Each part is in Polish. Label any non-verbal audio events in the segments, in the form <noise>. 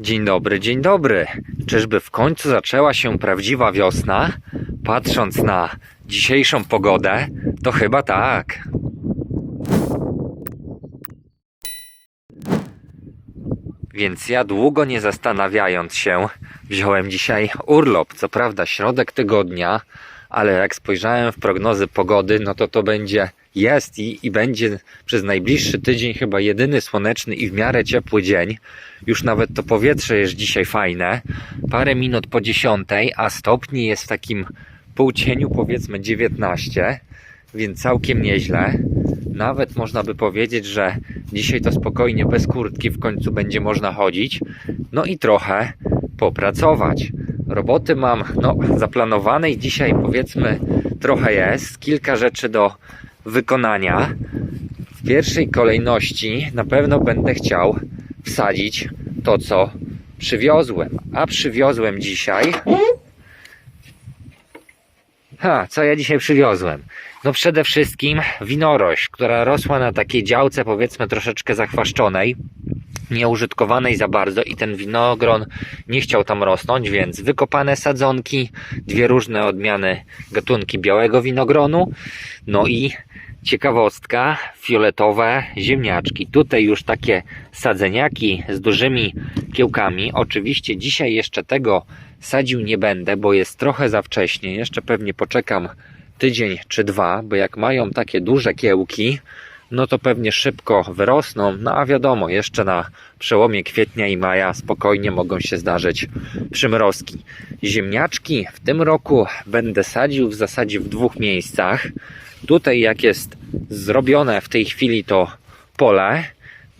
Dzień dobry, dzień dobry. Czyżby w końcu zaczęła się prawdziwa wiosna? Patrząc na dzisiejszą pogodę, to chyba tak. Więc ja długo nie zastanawiając się, wziąłem dzisiaj urlop. Co prawda środek tygodnia, ale jak spojrzałem w prognozy pogody, no to to będzie, jest i, i będzie przez najbliższy tydzień chyba jedyny słoneczny i w miarę ciepły dzień. Już nawet to powietrze jest dzisiaj fajne. Parę minut po dziesiątej, a stopni jest w takim półcieniu powiedzmy 19, więc całkiem nieźle. Nawet można by powiedzieć, że dzisiaj to spokojnie bez kurtki w końcu będzie można chodzić. No i trochę popracować. Roboty mam no, zaplanowanej dzisiaj powiedzmy trochę jest. Kilka rzeczy do wykonania. W pierwszej kolejności na pewno będę chciał wsadzić to, co przywiozłem. A przywiozłem dzisiaj. Ha, co ja dzisiaj przywiozłem? No przede wszystkim winorośl, która rosła na takiej działce powiedzmy troszeczkę zachwaszczonej, nieużytkowanej za bardzo i ten winogron nie chciał tam rosnąć, więc wykopane sadzonki, dwie różne odmiany gatunki białego winogronu, no i ciekawostka, fioletowe ziemniaczki. Tutaj już takie sadzeniaki z dużymi kiełkami. Oczywiście dzisiaj jeszcze tego sadził nie będę, bo jest trochę za wcześnie. Jeszcze pewnie poczekam tydzień czy dwa, bo jak mają takie duże kiełki, no to pewnie szybko wyrosną. No a wiadomo, jeszcze na przełomie kwietnia i maja spokojnie mogą się zdarzyć przymrozki. Ziemniaczki w tym roku będę sadził w zasadzie w dwóch miejscach. Tutaj jak jest zrobione w tej chwili to pole,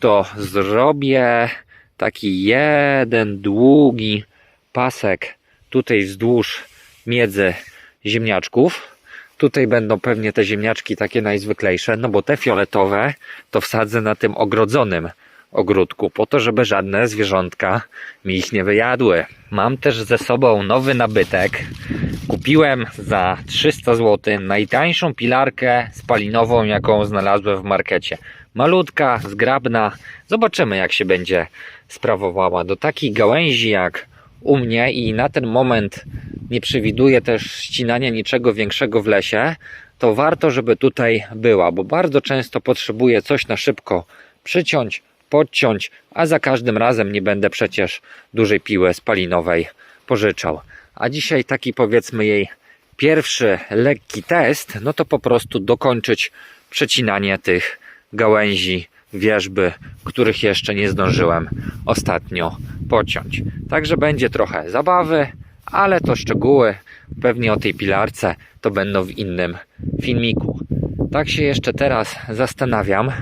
to zrobię taki jeden długi pasek tutaj wzdłuż miedzy ziemniaczków. Tutaj będą pewnie te ziemniaczki takie najzwyklejsze, no bo te fioletowe to wsadzę na tym ogrodzonym ogródku, po to, żeby żadne zwierzątka mi ich nie wyjadły. Mam też ze sobą nowy nabytek. Kupiłem za 300 zł najtańszą pilarkę spalinową, jaką znalazłem w markecie. Malutka, zgrabna. Zobaczymy, jak się będzie sprawowała. Do takich gałęzi jak u mnie i na ten moment nie przewiduję też ścinania niczego większego w lesie, to warto, żeby tutaj była, bo bardzo często potrzebuję coś na szybko przyciąć, podciąć, a za każdym razem nie będę przecież dużej piły spalinowej pożyczał. A dzisiaj taki powiedzmy jej pierwszy lekki test, no to po prostu dokończyć przecinanie tych gałęzi wierzby, których jeszcze nie zdążyłem ostatnio pociąć. Także będzie trochę zabawy, ale to szczegóły pewnie o tej pilarce to będą w innym filmiku. Tak się jeszcze teraz zastanawiam,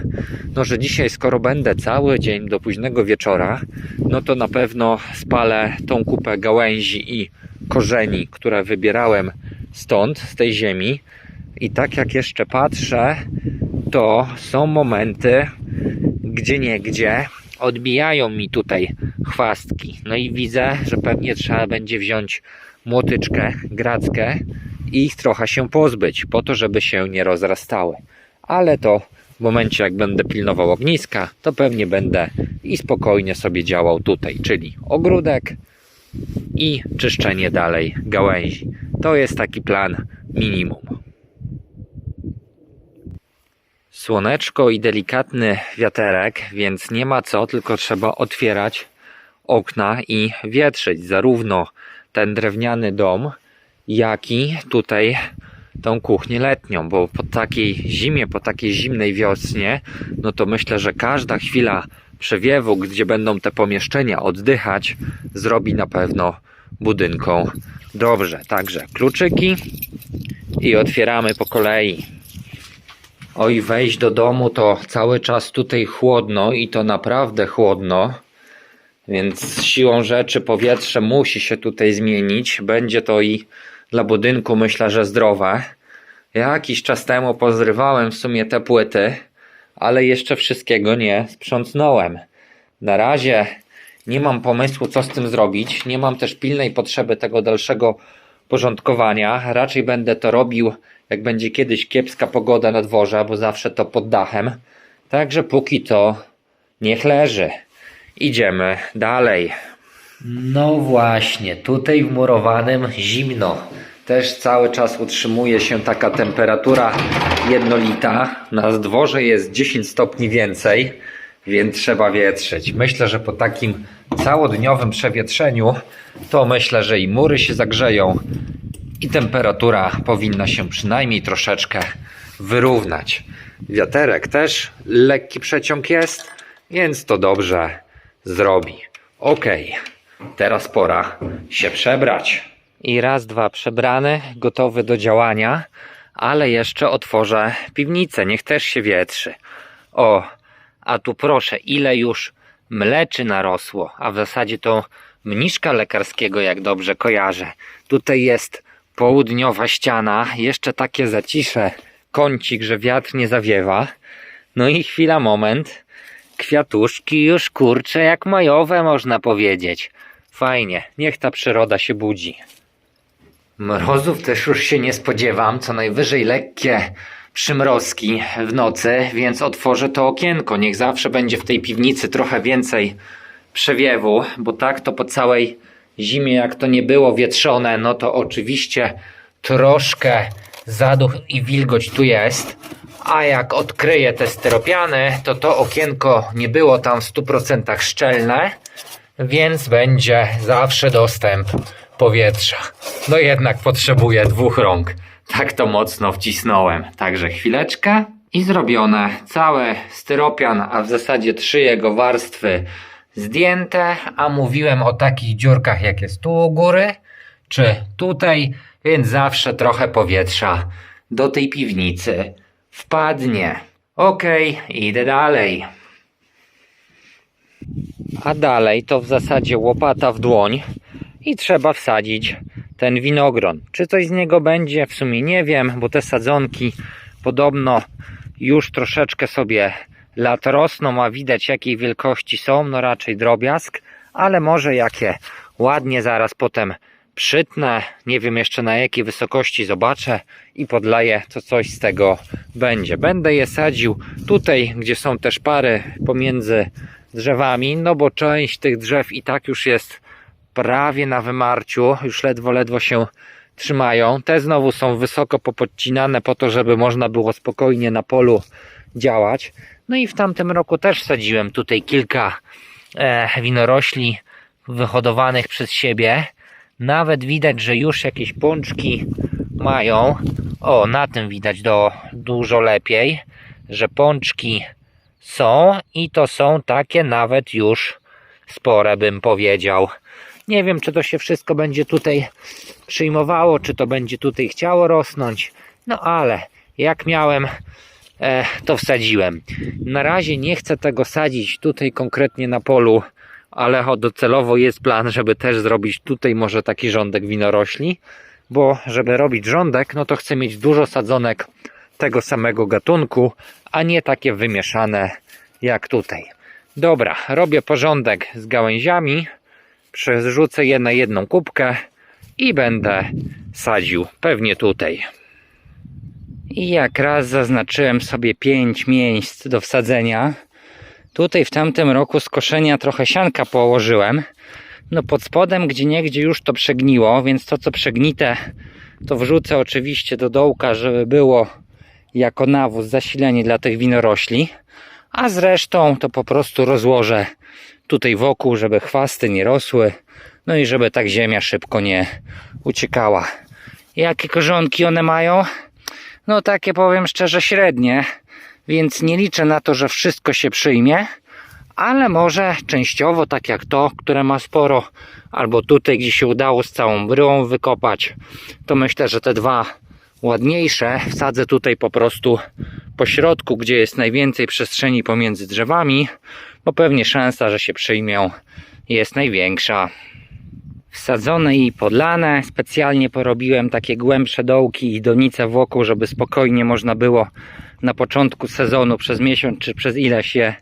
no że dzisiaj skoro będę cały dzień do późnego wieczora, no to na pewno spalę tą kupę gałęzi i korzeni, które wybierałem stąd, z tej ziemi. I tak jak jeszcze patrzę, to są momenty, gdzie nie gdzie odbijają mi tutaj chwastki. No i widzę, że pewnie trzeba będzie wziąć młotyczkę, grackę i ich trochę się pozbyć, po to, żeby się nie rozrastały. Ale to w momencie, jak będę pilnował ogniska, to pewnie będę i spokojnie sobie działał tutaj, czyli ogródek i czyszczenie dalej gałęzi. To jest taki plan minimum. Słoneczko i delikatny wiaterek, więc nie ma co, tylko trzeba otwierać okna i wietrzyć zarówno ten drewniany dom, jak i tutaj tą kuchnię letnią, bo po takiej zimie, po takiej zimnej wiosnie, no to myślę, że każda chwila przewiewu, gdzie będą te pomieszczenia oddychać, zrobi na pewno budynkom dobrze. Także kluczyki i otwieramy po kolei. Oj, wejść do domu to cały czas tutaj chłodno i to naprawdę chłodno. Więc siłą rzeczy powietrze musi się tutaj zmienić. Będzie to i dla budynku myślę, że zdrowe. Ja jakiś czas temu pozrywałem w sumie te płyty, ale jeszcze wszystkiego nie sprzątnąłem. Na razie nie mam pomysłu, co z tym zrobić. Nie mam też pilnej potrzeby tego dalszego porządkowania. Raczej będę to robił, jak będzie kiedyś kiepska pogoda na dworze, bo zawsze to pod dachem. Także póki to niech leży. Idziemy dalej. No właśnie, tutaj w murowanym zimno. Też cały czas utrzymuje się taka temperatura jednolita. Na dworze jest 10 stopni więcej, więc trzeba wietrzyć. Myślę, że po takim całodniowym przewietrzeniu to myślę, że i mury się zagrzeją i temperatura powinna się przynajmniej troszeczkę wyrównać. Wiaterek też lekki przeciąg jest, więc to dobrze zrobi. Ok, teraz pora się przebrać. I raz, dwa przebrany, gotowy do działania, ale jeszcze otworzę piwnicę, niech też się wietrzy. O, a tu proszę, ile już mleczy narosło, a w zasadzie to mniszka lekarskiego, jak dobrze kojarzę. Tutaj jest południowa ściana, jeszcze takie zacisze, kącik, że wiatr nie zawiewa. No i chwila, moment. Kwiatuszki już kurcze jak majowe, można powiedzieć. Fajnie, niech ta przyroda się budzi. Mrozów też już się nie spodziewam, co najwyżej lekkie przymrozki w nocy, więc otworzę to okienko. Niech zawsze będzie w tej piwnicy trochę więcej przewiewu, bo tak to po całej zimie, jak to nie było wietrzone, no to oczywiście troszkę zaduch i wilgoć tu jest. A jak odkryję te styropiany, to to okienko nie było tam w 100% szczelne, więc będzie zawsze dostęp powietrza. No jednak potrzebuję dwóch rąk. Tak to mocno wcisnąłem. Także chwileczkę i zrobione. Całe styropian, a w zasadzie trzy jego warstwy zdjęte, a mówiłem o takich dziurkach jak jest tu u góry, czy tutaj, więc zawsze trochę powietrza do tej piwnicy wpadnie. Okej, idę dalej. A dalej to w zasadzie łopata w dłoń i trzeba wsadzić ten winogron. Czy coś z niego będzie? W sumie nie wiem, bo te sadzonki podobno już troszeczkę sobie lat rosną, a widać jakiej wielkości są, no raczej drobiazg, ale może jakie ładnie zaraz potem przytnę, nie wiem jeszcze na jakiej wysokości zobaczę i podlaję, to coś z tego będzie. Będę je sadził tutaj, gdzie są też pary pomiędzy drzewami, no bo część tych drzew i tak już jest prawie na wymarciu, już ledwo, ledwo się trzymają. Te znowu są wysoko popodcinane po to, żeby można było spokojnie na polu działać. No i w tamtym roku też sadziłem tutaj kilka e, winorośli wyhodowanych przez siebie. Nawet widać, że już jakieś pączki mają. O, na tym widać do, dużo lepiej, że pączki są i to są takie nawet już spore, bym powiedział. Nie wiem, czy to się wszystko będzie tutaj przyjmowało, czy to będzie tutaj chciało rosnąć. No ale jak miałem, e, to wsadziłem. Na razie nie chcę tego sadzić tutaj konkretnie na polu, ale docelowo jest plan, żeby też zrobić tutaj może taki rządek winorośli, bo żeby robić rządek, no to chcę mieć dużo sadzonek tego samego gatunku, a nie takie wymieszane jak tutaj. Dobra, robię porządek z gałęziami, przerzucę je na jedną kubkę i będę sadził pewnie tutaj. I jak raz zaznaczyłem sobie 5 miejsc do wsadzenia, tutaj w tamtym roku z koszenia trochę sianka położyłem. No pod spodem gdzie niegdzie już to przegniło, więc to co przegnite to wrzucę oczywiście do dołka, żeby było jako nawóz, zasilenie dla tych winorośli. A zresztą to po prostu rozłożę tutaj wokół, żeby chwasty nie rosły. No i żeby tak ziemia szybko nie uciekała. Jakie korzonki one mają? No takie powiem szczerze średnie, więc nie liczę na to, że wszystko się przyjmie, ale może częściowo tak jak to, które ma sporo, albo tutaj gdzie się udało z całą bryłą wykopać, to myślę, że te dwa ładniejsze wsadzę tutaj po prostu po środku, gdzie jest najwięcej przestrzeni pomiędzy drzewami, bo pewnie szansa, że się przyjmią jest największa. Wsadzone i podlane, specjalnie porobiłem takie głębsze dołki i donice wokół, żeby spokojnie można było na początku sezonu przez miesiąc czy przez ileś je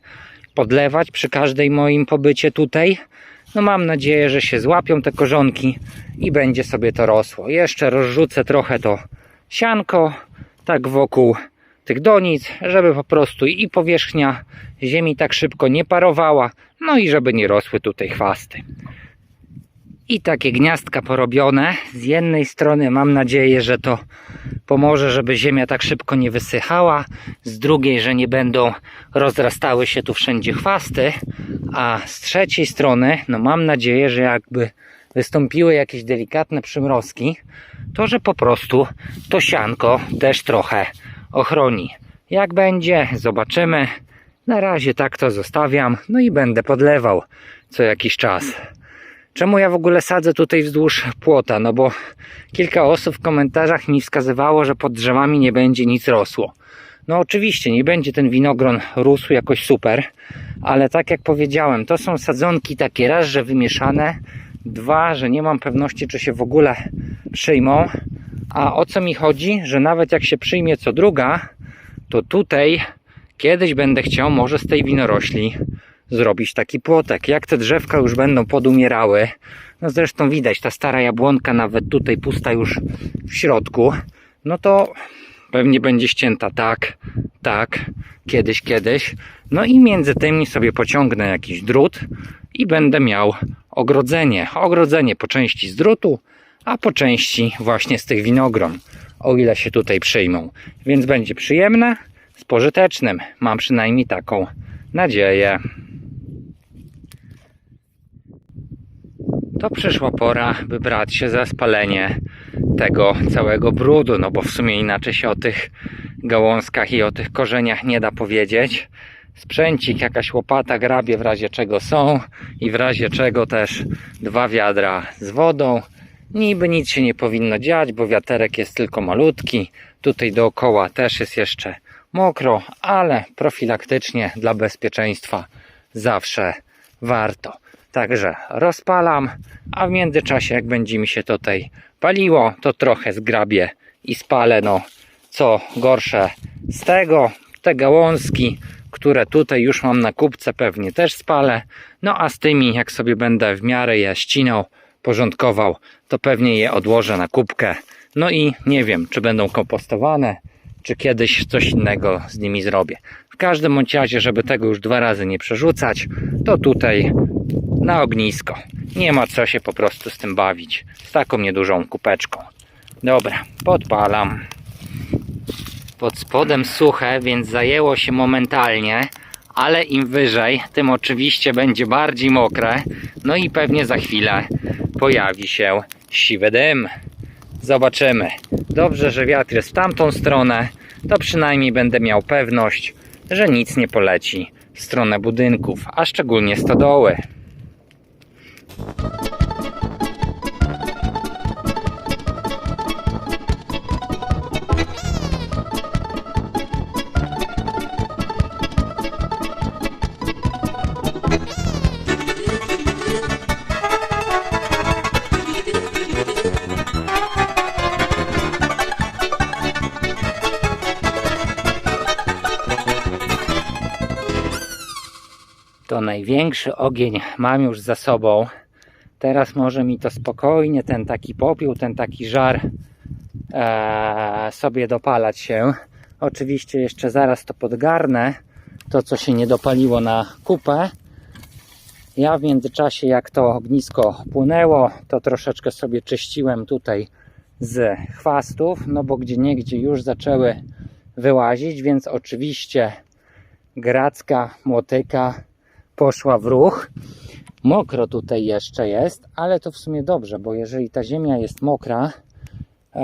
podlewać przy każdej moim pobycie tutaj. No mam nadzieję, że się złapią te korzonki i będzie sobie to rosło. Jeszcze rozrzucę trochę to sianko, tak wokół tych donic, żeby po prostu i powierzchnia ziemi tak szybko nie parowała, no i żeby nie rosły tutaj chwasty. I takie gniazdka porobione. Z jednej strony mam nadzieję, że to pomoże, żeby ziemia tak szybko nie wysychała. Z drugiej, że nie będą rozrastały się tu wszędzie chwasty. A z trzeciej strony, no mam nadzieję, że jakby wystąpiły jakieś delikatne przymrozki, to że po prostu to sianko też trochę ochroni. Jak będzie, zobaczymy. Na razie tak to zostawiam, no i będę podlewał co jakiś czas. Czemu ja w ogóle sadzę tutaj wzdłuż płota? No bo kilka osób w komentarzach mi wskazywało, że pod drzewami nie będzie nic rosło. No oczywiście, nie będzie ten winogron rósł jakoś super, ale tak jak powiedziałem, to są sadzonki takie raz, że wymieszane, dwa, że nie mam pewności, czy się w ogóle przyjmą. A o co mi chodzi? Że nawet jak się przyjmie co druga, to tutaj kiedyś będę chciał może z tej winorośli zrobić taki płotek. Jak te drzewka już będą podumierały, no zresztą widać, ta stara jabłonka nawet tutaj pusta już w środku, no to pewnie będzie ścięta tak, tak, kiedyś, kiedyś. No i między tymi sobie pociągnę jakiś drut i będę miał ogrodzenie. Ogrodzenie po części z drutu, a po części właśnie z tych winogron, o ile się tutaj przyjmą. Więc będzie przyjemne z pożytecznym. Mam przynajmniej taką nadzieję. To przyszła pora, by brać się za spalenie tego całego brudu, no bo w sumie inaczej się o tych gałązkach i o tych korzeniach nie da powiedzieć. Sprzęcik, jakaś łopata, grabie w razie czego są i w razie czego też dwa wiadra z wodą. Niby nic się nie powinno dziać, bo wiaterek jest tylko malutki. Tutaj dookoła też jest jeszcze mokro, ale profilaktycznie dla bezpieczeństwa zawsze warto. Także rozpalam, a w międzyczasie jak będzie mi się tutaj paliło, to trochę zgrabię i spalę, no co gorsze z tego, te gałązki, które tutaj już mam na kubce pewnie też spalę, no a z tymi jak sobie będę w miarę je ścinał, porządkował, to pewnie je odłożę na kubkę, no i nie wiem, czy będą kompostowane, czy kiedyś coś innego z nimi zrobię. W każdym bądź razie, żeby tego już dwa razy nie przerzucać, to tutaj na ognisko. Nie ma co się po prostu z tym bawić. Z taką niedużą kupeczką. Dobra, podpalam. Pod spodem suche, więc zajęło się momentalnie, ale im wyżej, tym oczywiście będzie bardziej mokre. No i pewnie za chwilę pojawi się siwy dym. Zobaczymy. Dobrze, że wiatr jest w tamtą stronę, to przynajmniej będę miał pewność, że nic nie poleci w stronę budynków, a szczególnie stodoły. To największy ogień mam już za sobą. Teraz może mi to spokojnie, ten taki popiół, ten taki żar e, sobie dopalać się. Oczywiście jeszcze zaraz to podgarnę, to co się nie dopaliło na kupę. Ja w międzyczasie jak to ognisko płynęło, to troszeczkę sobie czyściłem tutaj z chwastów, no bo gdzie niegdzie już zaczęły wyłazić, więc oczywiście gracka, młotyka poszła w ruch. Mokro tutaj jeszcze jest, ale to w sumie dobrze, bo jeżeli ta ziemia jest mokra, e,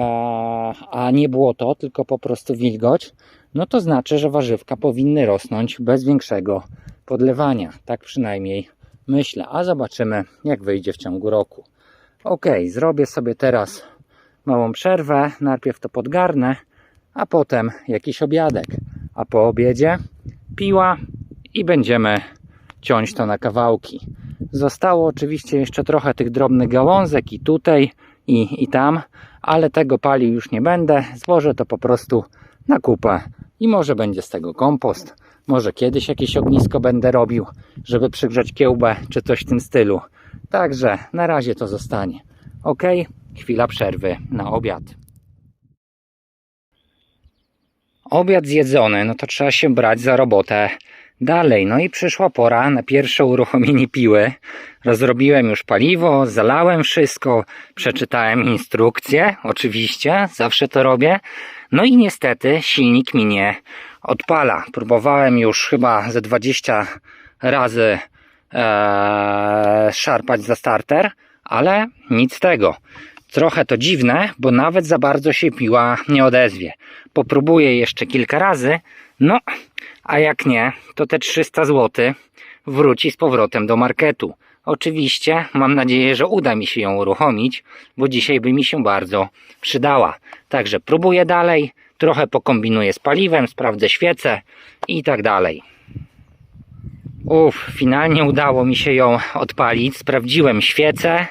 a nie błoto, tylko po prostu wilgoć, no to znaczy, że warzywka powinny rosnąć bez większego podlewania. Tak przynajmniej myślę, a zobaczymy, jak wyjdzie w ciągu roku. Ok, zrobię sobie teraz małą przerwę. Najpierw to podgarnę, a potem jakiś obiadek. A po obiedzie piła i będziemy ciąć to na kawałki. Zostało oczywiście jeszcze trochę tych drobnych gałązek i tutaj i, i tam, ale tego palił już nie będę. Złożę to po prostu na kupę i może będzie z tego kompost. Może kiedyś jakieś ognisko będę robił, żeby przygrzać kiełbę czy coś w tym stylu. Także na razie to zostanie. Ok, chwila przerwy na obiad. Obiad zjedzony, no to trzeba się brać za robotę dalej. No i przyszła pora na pierwsze uruchomienie piły. Rozrobiłem już paliwo, zalałem wszystko, przeczytałem instrukcję, oczywiście, zawsze to robię. No i niestety silnik mi nie odpala. Próbowałem już chyba ze 20 razy e, szarpać za starter, ale nic z tego. Trochę to dziwne, bo nawet za bardzo się piła nie odezwie. Popróbuję jeszcze kilka razy, no a jak nie, to te 300 zł wróci z powrotem do marketu. Oczywiście mam nadzieję, że uda mi się ją uruchomić, bo dzisiaj by mi się bardzo przydała. Także próbuję dalej, trochę pokombinuję z paliwem, sprawdzę świecę i tak dalej. Uff, finalnie udało mi się ją odpalić. Sprawdziłem świecę.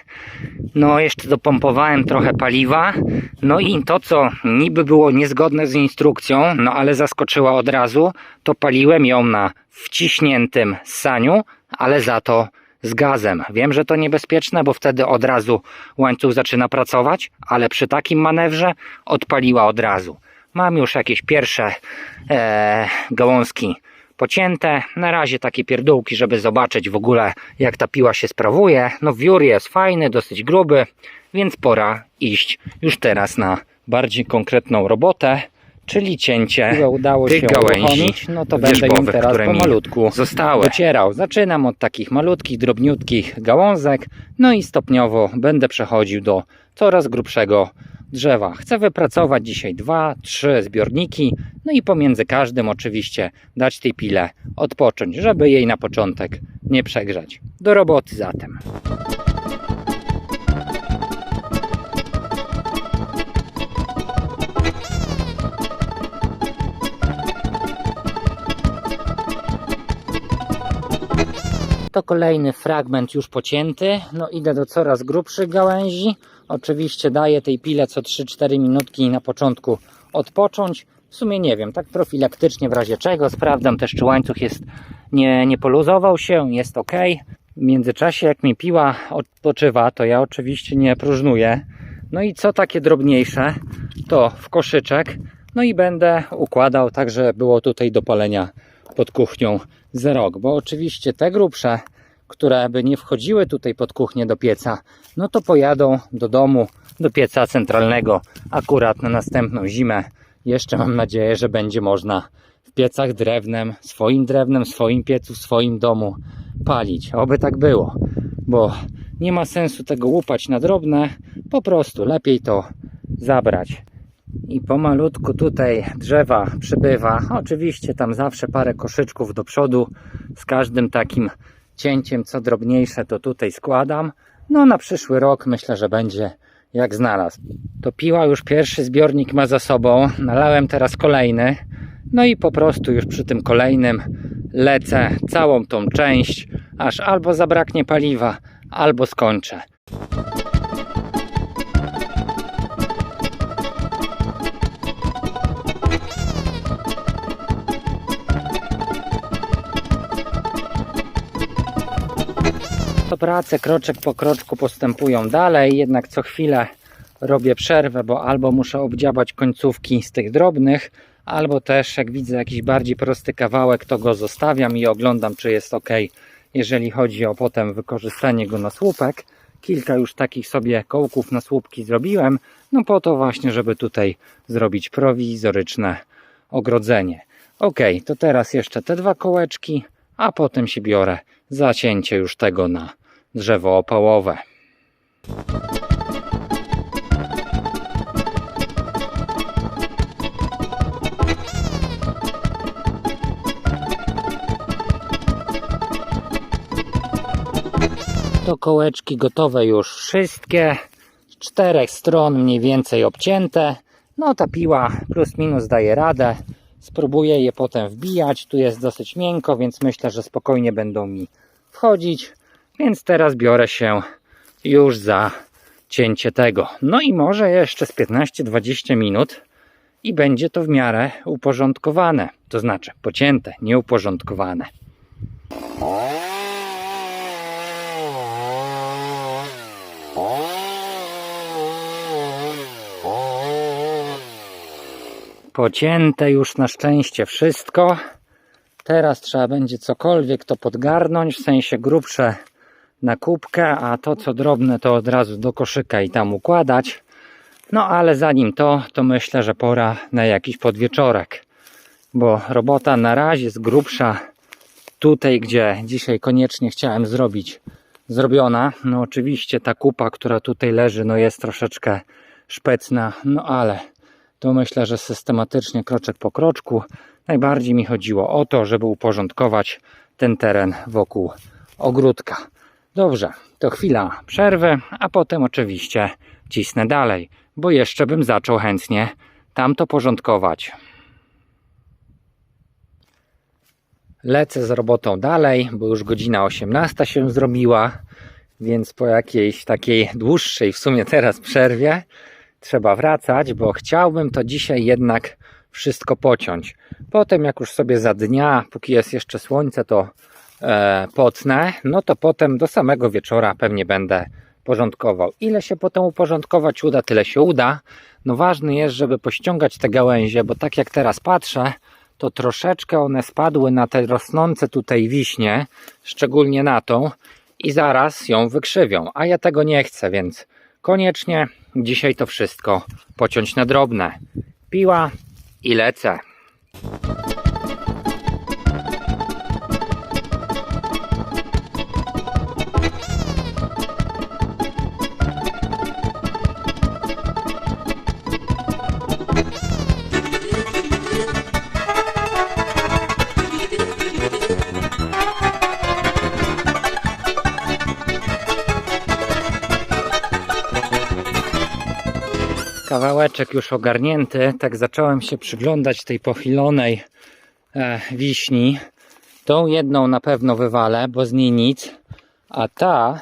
No, jeszcze dopompowałem trochę paliwa. No i to, co niby było niezgodne z instrukcją, no ale zaskoczyła od razu, to paliłem ją na wciśniętym saniu, ale za to z gazem. Wiem, że to niebezpieczne, bo wtedy od razu łańcuch zaczyna pracować, ale przy takim manewrze odpaliła od razu. Mam już jakieś pierwsze e, gałązki pocięte. Na razie takie pierdółki, żeby zobaczyć w ogóle jak ta piła się sprawuje. No wiór jest fajny, dosyć gruby, więc pora iść już teraz na bardziej konkretną robotę, czyli cięcie udało tych się gałęzi no to będę wierzbowych, teraz które mi pomalutku zostały. docierał. Zaczynam od takich malutkich, drobniutkich gałązek, no i stopniowo będę przechodził do coraz grubszego drzewa. Chcę wypracować dzisiaj dwa, trzy zbiorniki, no i pomiędzy każdym oczywiście dać tej pile odpocząć, żeby jej na początek nie przegrzać. Do roboty zatem. To kolejny fragment już pocięty. No idę do coraz grubszych gałęzi. Oczywiście daję tej pile co 3-4 minutki na początku odpocząć. W sumie nie wiem, tak profilaktycznie w razie czego. Sprawdzam też czy łańcuch jest nie, nie poluzował się, jest ok. W międzyczasie jak mi piła odpoczywa, to ja oczywiście nie próżnuję. No i co takie drobniejsze, to w koszyczek. No i będę układał tak, że było tutaj do palenia pod kuchnią za rok, bo oczywiście te grubsze, które by nie wchodziły tutaj pod kuchnię do pieca, no to pojadą do domu, do pieca centralnego akurat na następną zimę. Jeszcze mam nadzieję, że będzie można w piecach drewnem, swoim drewnem, swoim piecu, swoim domu palić. Oby tak było, bo nie ma sensu tego łupać na drobne, po prostu lepiej to zabrać. I pomalutku tutaj drzewa przybywa. Oczywiście tam zawsze parę koszyczków do przodu. Z każdym takim cięciem, co drobniejsze, to tutaj składam. No na przyszły rok myślę, że będzie jak znalazł. To piła już pierwszy zbiornik ma za sobą. Nalałem teraz kolejny. No i po prostu już przy tym kolejnym lecę całą tą część, aż albo zabraknie paliwa, albo skończę. To prace kroczek po kroczku postępują dalej, jednak co chwilę robię przerwę, bo albo muszę obdziabać końcówki z tych drobnych, albo też jak widzę jakiś bardziej prosty kawałek, to go zostawiam i oglądam, czy jest ok, jeżeli chodzi o potem wykorzystanie go na słupek. Kilka już takich sobie kołków na słupki zrobiłem, no po to właśnie, żeby tutaj zrobić prowizoryczne ogrodzenie. Ok, to teraz jeszcze te dwa kołeczki, a potem się biorę za cięcie już tego na drzewo opałowe. To kołeczki gotowe już wszystkie. Z czterech stron mniej więcej obcięte. No ta piła plus minus daje radę. Spróbuję je potem wbijać. Tu jest dosyć miękko, więc myślę, że spokojnie będą mi wchodzić. Więc teraz biorę się już za cięcie tego. No i może jeszcze z 15-20 minut i będzie to w miarę uporządkowane. To znaczy pocięte, nieuporządkowane. Pocięte już na szczęście wszystko. Teraz trzeba będzie cokolwiek to podgarnąć, w sensie grubsze na kubkę, a to co drobne to od razu do koszyka i tam układać. No ale zanim to, to myślę, że pora na jakiś podwieczorek, bo robota na razie jest grubsza tutaj, gdzie dzisiaj koniecznie chciałem zrobić, zrobiona. No oczywiście ta kupa, która tutaj leży, no jest troszeczkę szpecna, no ale to myślę, że systematycznie, kroczek po kroczku. Najbardziej mi chodziło o to, żeby uporządkować ten teren wokół ogródka. Dobrze, to chwila przerwy, a potem oczywiście cisnę dalej, bo jeszcze bym zaczął chętnie tam to porządkować. Lecę z robotą dalej, bo już godzina 18 się zrobiła, więc po jakiejś takiej dłuższej w sumie teraz przerwie trzeba wracać, bo chciałbym to dzisiaj jednak wszystko pociąć. Potem jak już sobie za dnia, póki jest jeszcze słońce, to e, potnę, no to potem do samego wieczora pewnie będę porządkował. Ile się potem uporządkować uda, tyle się uda. No ważne jest, żeby pościągać te gałęzie, bo tak jak teraz patrzę, to troszeczkę one spadły na te rosnące tutaj wiśnie, szczególnie na tą i zaraz ją wykrzywią, a ja tego nie chcę, więc koniecznie dzisiaj to wszystko pociąć na drobne. Piła i lecę. Kawałeczek już ogarnięty, tak zacząłem się przyglądać tej pochylonej e, wiśni. Tą jedną na pewno wywalę, bo z niej nic, a ta,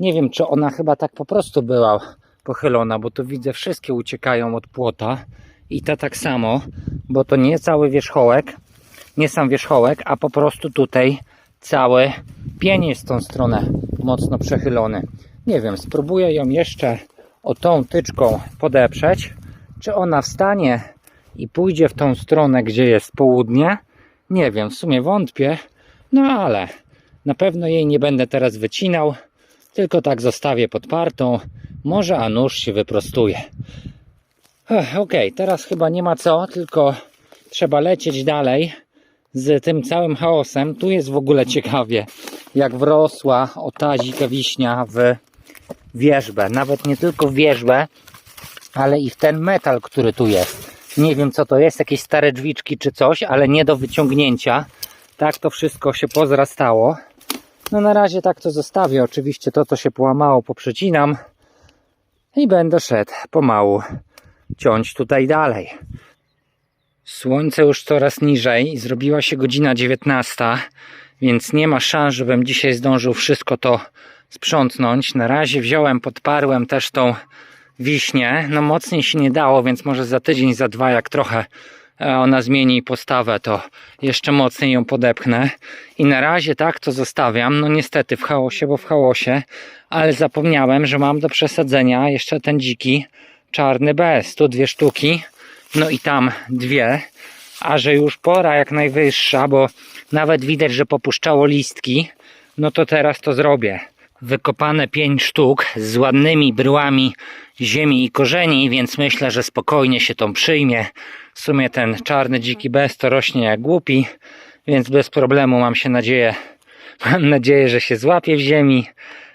nie wiem czy ona chyba tak po prostu była pochylona, bo tu widzę wszystkie uciekają od płota i ta tak samo, bo to nie cały wierzchołek, nie sam wierzchołek, a po prostu tutaj cały pień jest w tą stronę mocno przechylony. Nie wiem, spróbuję ją jeszcze o tą tyczką podeprzeć, czy ona wstanie i pójdzie w tą stronę, gdzie jest południe. Nie wiem, w sumie wątpię, no ale na pewno jej nie będę teraz wycinał, tylko tak zostawię podpartą. Może a nóż się wyprostuje. Okej, teraz chyba nie ma co, tylko trzeba lecieć dalej z tym całym chaosem. Tu jest w ogóle ciekawie, jak wrosła otazika wiśnia w wierzbę. Nawet nie tylko wierzbę, ale i w ten metal, który tu jest. Nie wiem co to jest, jakieś stare drzwiczki czy coś, ale nie do wyciągnięcia. Tak to wszystko się pozrastało. No na razie tak to zostawię. Oczywiście to, co się połamało, poprzecinam i będę szedł pomału ciąć tutaj dalej. Słońce już coraz niżej, zrobiła się godzina 19, więc nie ma szans, żebym dzisiaj zdążył wszystko to sprzątnąć. Na razie wziąłem, podparłem też tą wiśnię. No mocniej się nie dało, więc może za tydzień, za dwa, jak trochę e, ona zmieni postawę, to jeszcze mocniej ją podepchnę. I na razie tak to zostawiam. No niestety w chaosie, bo w chaosie, ale zapomniałem, że mam do przesadzenia jeszcze ten dziki czarny bez. Tu dwie sztuki, no i tam dwie. A że już pora jak najwyższa, bo nawet widać, że popuszczało listki, no to teraz to zrobię wykopane 5 sztuk z ładnymi bryłami ziemi i korzeni, więc myślę, że spokojnie się tą przyjmie. W sumie ten czarny dziki bez to rośnie jak głupi, więc bez problemu mam się nadzieję, <laughs> mam nadzieję, że się złapie w ziemi.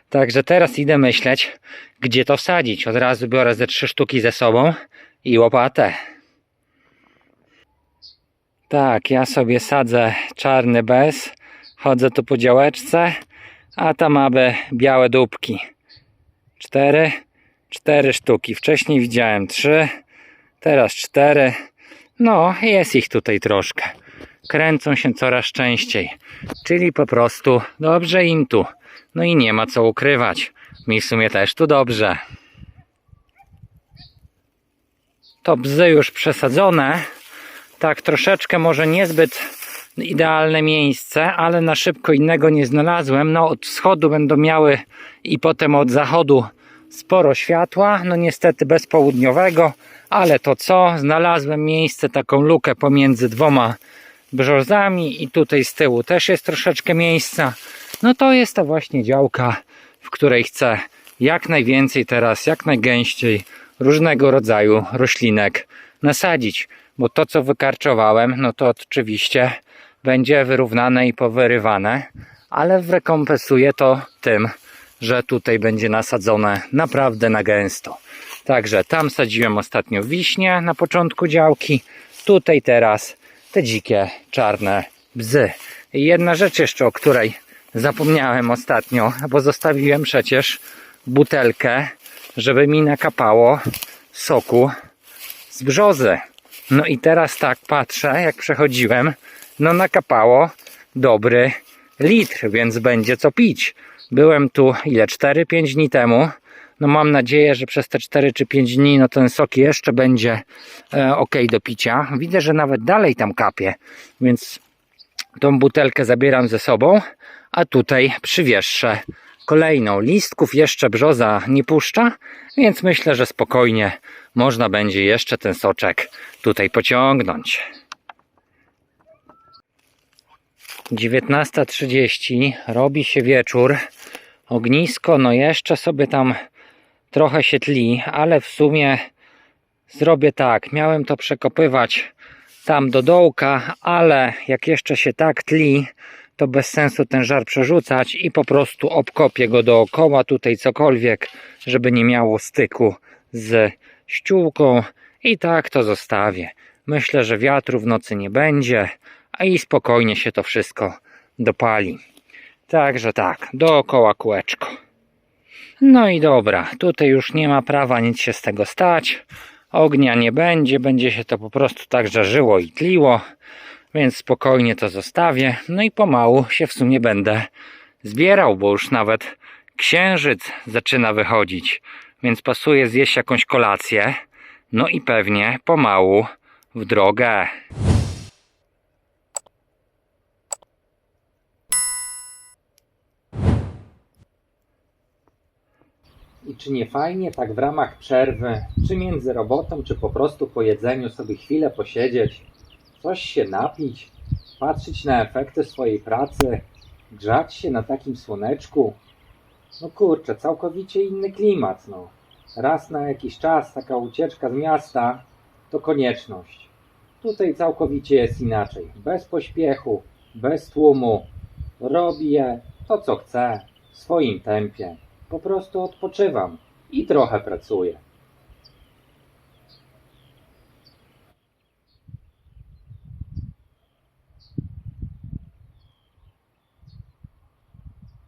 Także teraz idę myśleć, gdzie to wsadzić. Od razu biorę ze trzy sztuki ze sobą i łopatę. Tak, ja sobie sadzę czarny bez, chodzę tu po działeczce, a tam aby białe dupki. Cztery, cztery sztuki. Wcześniej widziałem trzy, teraz cztery. No, jest ich tutaj troszkę. Kręcą się coraz częściej. Czyli po prostu dobrze im tu. No i nie ma co ukrywać. Mi w sumie też tu dobrze. To bzy już przesadzone. Tak troszeczkę może niezbyt idealne miejsce, ale na szybko innego nie znalazłem. No od wschodu będą miały i potem od zachodu sporo światła, no niestety bez południowego, ale to co? Znalazłem miejsce, taką lukę pomiędzy dwoma brzozami i tutaj z tyłu też jest troszeczkę miejsca. No to jest ta właśnie działka, w której chcę jak najwięcej teraz, jak najgęściej różnego rodzaju roślinek nasadzić. Bo to, co wykarczowałem, no to oczywiście będzie wyrównane i powyrywane, ale rekompensuję to tym, że tutaj będzie nasadzone naprawdę na gęsto. Także tam sadziłem ostatnio wiśnie na początku działki, tutaj teraz te dzikie czarne bzy. I jedna rzecz jeszcze, o której zapomniałem ostatnio, bo zostawiłem przecież butelkę, żeby mi nakapało soku z brzozy. No i teraz tak patrzę, jak przechodziłem, no nakapało dobry litr, więc będzie co pić. Byłem tu ile? 4-5 dni temu. No mam nadzieję, że przez te 4 czy 5 dni no ten sok jeszcze będzie e, ok do picia. Widzę, że nawet dalej tam kapie, więc tą butelkę zabieram ze sobą, a tutaj przywieszczę kolejną. Listków jeszcze brzoza nie puszcza, więc myślę, że spokojnie można będzie jeszcze ten soczek tutaj pociągnąć. 19.30 robi się wieczór. Ognisko, no jeszcze sobie tam trochę się tli, ale w sumie zrobię tak. Miałem to przekopywać tam do dołka, ale jak jeszcze się tak tli, to bez sensu ten żar przerzucać i po prostu obkopię go dookoła, tutaj cokolwiek, żeby nie miało styku z ściółką i tak to zostawię. Myślę, że wiatru w nocy nie będzie, i spokojnie się to wszystko dopali. Także tak, dookoła kółeczko. No i dobra, tutaj już nie ma prawa nic się z tego stać. Ognia nie będzie, będzie się to po prostu tak żarzyło i tliło, więc spokojnie to zostawię. No i pomału się w sumie będę zbierał, bo już nawet księżyc zaczyna wychodzić, więc pasuje zjeść jakąś kolację. No i pewnie pomału w drogę. I czy nie fajnie tak w ramach przerwy, czy między robotą, czy po prostu po jedzeniu sobie chwilę posiedzieć, coś się napić, patrzeć na efekty swojej pracy, grzać się na takim słoneczku? No kurczę, całkowicie inny klimat, no. Raz na jakiś czas taka ucieczka z miasta to konieczność. Tutaj całkowicie jest inaczej. Bez pośpiechu, bez tłumu. Robię to, co chcę, w swoim tempie. Po prostu odpoczywam i trochę pracuję.